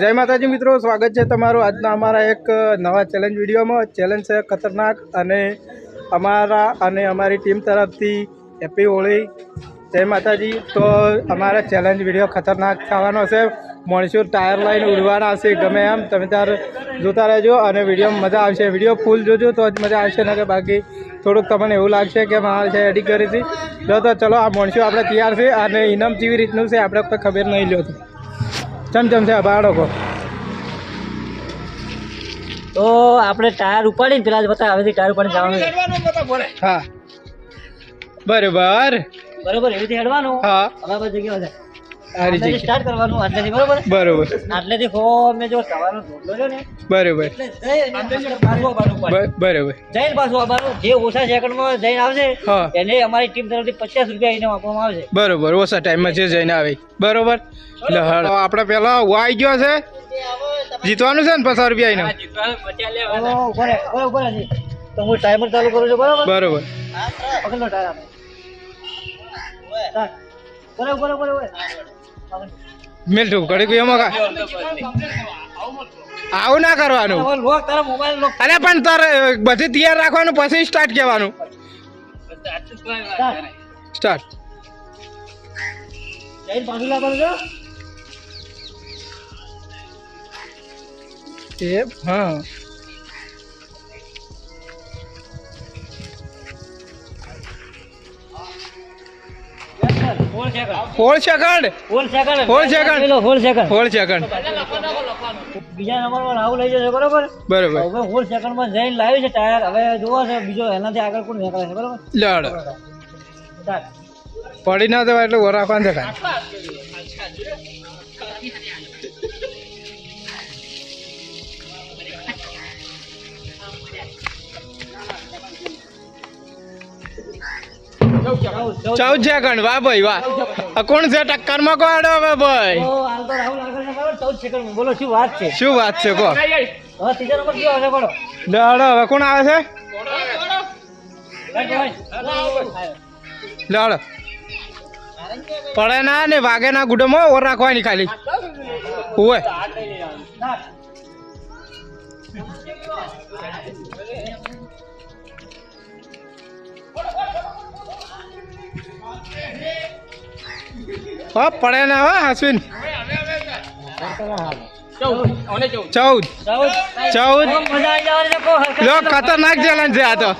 જય માતાજી મિત્રો, સ્વાગત છે તમારું આજના અમારા એક નવા ચેલેન્જ વિડીયોમાં. ચેલેન્જ છે ખતરનાક અને અમારા અને અમારી ટીમ તરફથી હેપી હોળી. જય માતાજી. તો અમારા ચેલેન્જ વીડિયો ખતરનાક થવાનો છે. માણસો ટાયર લાઈન ઉડવાના હશે ગમે એમ. તમે ત્યારે જોતા રહેજો અને વિડીયોમાં મજા આવશે. વીડિયો ફૂલ જોજો તો જ મજા આવશે ને બાકી થોડુંક તમને એવું લાગશે કે મારે છે એડિટ કરી હતી. તો ચલો, આ માણસો આપણે તૈયાર છે અને ઇનામ કેવી રીતનું છે, આપણે ખબર નહીં લ્યો તો ચમ ચમ છે બાળકો? તો આપણે ટાયર ઉપાડીને પેલા જ બતા હવેથી ટાયર ઉપાડીને જવાનું હા. બરોબર. બરોબર એવી રીતે હેડવાનું? હા. હવે જગ્યા સારી જગ્યા સ્ટાર્ટ કરવાનું આટલેથી બરોબર? બરોબર. આટલેથી ખો મેં જો સવારનો ઢોકળો છે ને બરોબર. જઈને પાછું આવવાનું બરોબર. જઈને પાછું આવવાનું જે ઓછા સેકન્ડમાં જઈને આવશે. એને અમારી ટીમ તરફથી પચાસ રૂપિયા એને આપવામાં આવશે. બરોબર ઓછા ટાઈમમાં જે જઈને આવે. બરોબર? એટલે હળ આપણે પેલા વાઈ ગયો છે. જીતવાનું છે ને પચાસ રૂપિયા એને? તો હું ટાઈમર ચાલુ કરું છું બરોબર? બરોબર. પકડ લો ટાયર આપણે. બરાબર બરોબર બરોબર. મેલઠું ઘડી કોઈ એમાં આવું ના કરવાનું. અરે પણ તારે બધી તૈયાર રાખવાનું પછી સ્ટાર્ટ કહેવાનું. સ્ટાર્ટ. હા. Four second four second four second four second. Four second બીજા નંબરમાં રાહુલ લઈ જશે બરોબર? બરોબર. હવે ફોર સેકન્ડમાં જઈને લાવ્યું છે ટાયર હવે જોવા છે બીજો એનાથી આગળ કોણ નીકળે છે બરોબર? લડ. પડી ના દેવાય એટલે ઓર રાખવાનું છે કાંઈ ચૌદ, સેકન્ડ વાહ ભાઈ વાહ. આ કોણ છે? ટક્કરમાં કોડો હવે ભાઈ? બોલો શું વાત છે? શું વાત છે કો લડ હવે કોણ આવે છે? right. પડે ના ને વાગે ના ગુડમાં ઓર રાખવાની ખાલી. હોય હા પડે ના હો હાસવીન ચૌદ. ચૌદ. આવી લો ખતરનાક ચેલેન્જ છે આ તો.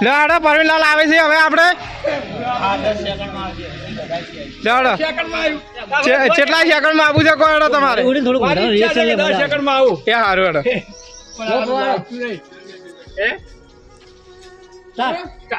લે પરવીલાલ પરવીનલાલ આવે છે હવે આપણે લે કેટલા સેકન્ડમાં સેકન્ડમાં આવવું છે કોઈ હેડો તમારે. બધા. એ? સારું લો,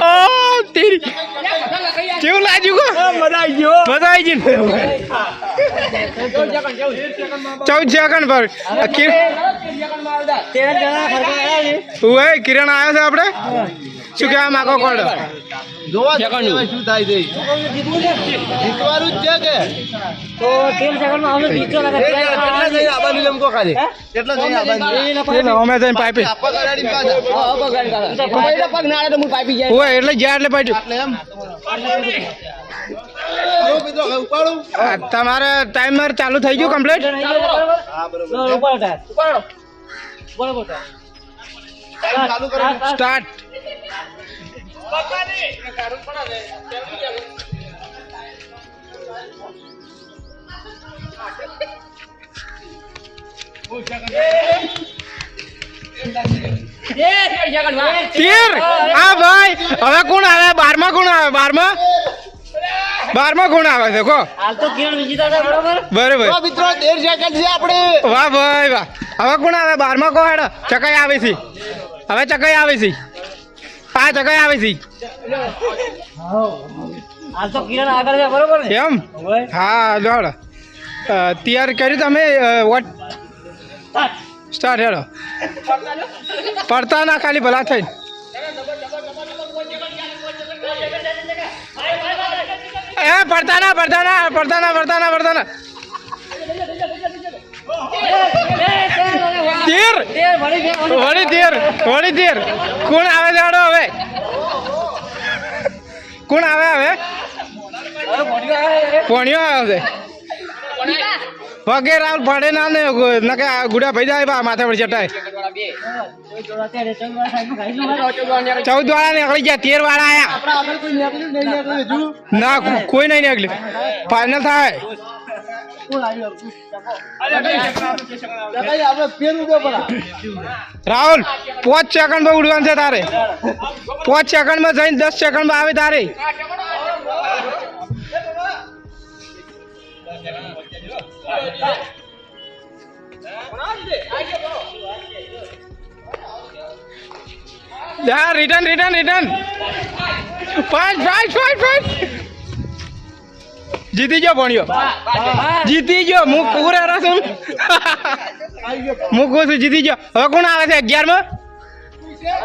ઓ તેરી. કેવું લાગ્યું કો મજા આવી ગયો. મજા આવી ગઈ ચૌદ સેકન્ડ પર. છે. ઓય કિરણ આવ્યો છે આપણે શું કહેવા માંગો કોડો તો તેર સેકન્ડમાં આવશે જીતતો લાગે. એ અમે જઈને ઓય એટલે જ્યાં એટલે પાટ્યું આ તમારે ટાઈમર ચાલુ થઈ ગયું કમ્પ્લીટ. સ્ટાર્ટ તેર હા ભાઈ! હવે કોણ આવે? બારમાં કોણ આવે? બારમાં? બારમાં કોણ આવે છે? કો હાલ તો કિરણ વિજેતા હતા બરોબર? બરોબર. મિત્રો તેર સેકન્ડ છે આપણે. વાહ ભાઈ વાહ. હવે કોણ આવે? બારમાં કો હેડ ચકાઈ આવે છે. હવે ચકાઈ આવે છે. આ ચકાઈ આવે છે. એમ હા જોડ તૈયાર કરી તમે વોટ સ્ટાર્ટ હેડો પડતા ના ખાલી ભલા થઈ એ પડતા ના પડતા ના પડતા ના પડતા ના પડતા ના તીર વળી તીર વળી તીર કોણ આવે જાડો હવે કોણ આવે હવે? પોણિયો આવે છે પગે રાવ પડે ના ને નકે ગુડા ભાઈ જાય બા માથે પર ચટાય ચૌદ વાળા નીકળી ગયા, તેર વાળા આયા. ના, કોઈ નહીં નીકળ્યું. ફાઈનલ થાય. રાહુલ, પાંચ સેકન્ડમાં ઉડવાનું છે તારે. પાંચ સેકન્ડમાં જઈને દસ સેકન્ડમાં આવે તારે. રિટર્ન રિટર્ન રિટર્ન પાંચ પાંચ પાંચ પાંચ. જીતી ગયો ભણ્યો જીતી ગયો હું પૂરે છું હું કહું છું જીતી ગયો હવે કોણ આવે છે અગિયારમાં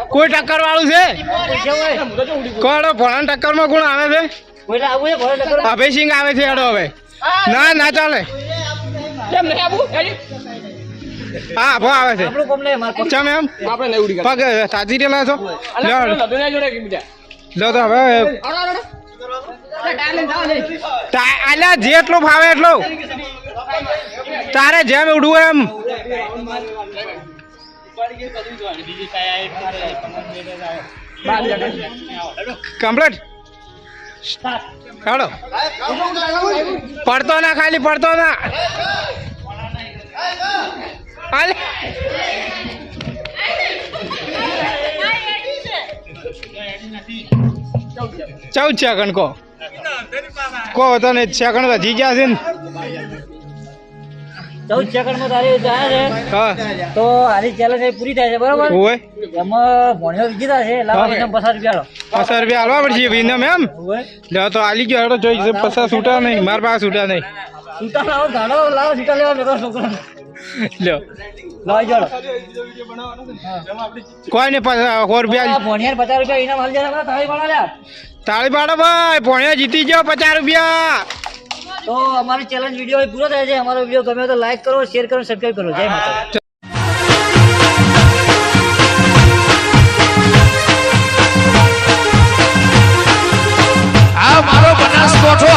કોઈ ટક્કર વાળું છે કોણ ભણા ટક્કરમાં કોણ આવે છે અભયસિંહ આવે છે હેડો હવે ના ના ચાલે હા ભો આવે છે ચમ એમ પગ સાચી રેલા છો લો તો હવે તા- જે જેટલું ફાવે એટલું. તારે જેમ ઉડવું એમ. કમ્પ્લીટ? હાલો. પડતો ના, ખાલી પડતો ના. ચૌદ છે કો કો તને સેકન્ડ વધી ગયા છે ને? ચૌદ સેકન્ડમાં તારી જાય છે. તો આની ચેલેન્જ પૂરી થાય છે બરાબર? એમાં ભણ્યો વિજેતા છે લાવો પચાસ રૂપિયા પચાસ રૂપિયા હાલવા પડશે વિનમ એમ? તો આલી ગયો હેડો જોઈ પચાસ છૂટા નહીં માર પાસે છૂટા નહીં. છૂટા લાવો ગાડો લાવો છૂટા લેવા નતો છોકરો લ્યો કોઈ નહીં પચાસ રૂપિયા પચાસ રૂપિયા ઇનામ હાલ જાય તાળી પાડો ભાઈ પોણ્યા જીતી ગયો પચાસ રૂપિયા. તો અમારી ચેલેન્જ વીડિયો પૂરો થાય છે. અમારો વીડિયો ગમે તો લાઈક કરો શેર કરો સબસ્ક્રાઈબ કરો. જય માતા આ મારો બનાસકોઠો